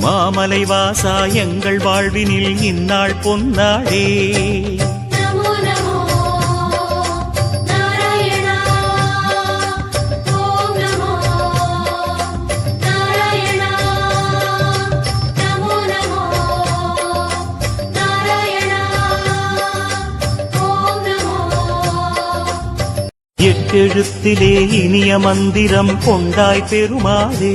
மாமலை வாசா எங்கள் வாழ்வினில் இந்நாள் பொன்னாடே. எட்டெழுத்திலே இனிய மந்திரம் கொண்டாய் பெருமாளே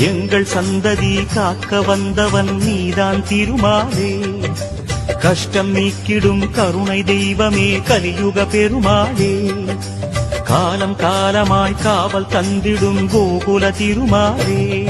எங்கள் சந்ததி காக்க வந்தவன் நீதான் திருமாலே. கஷ்டம் நீக்கிடும் கருணை தெய்வமே கலியுக பெருமாளே. காலம் காலமாய் காவல் தந்திடும் கோகுல திருமாலே.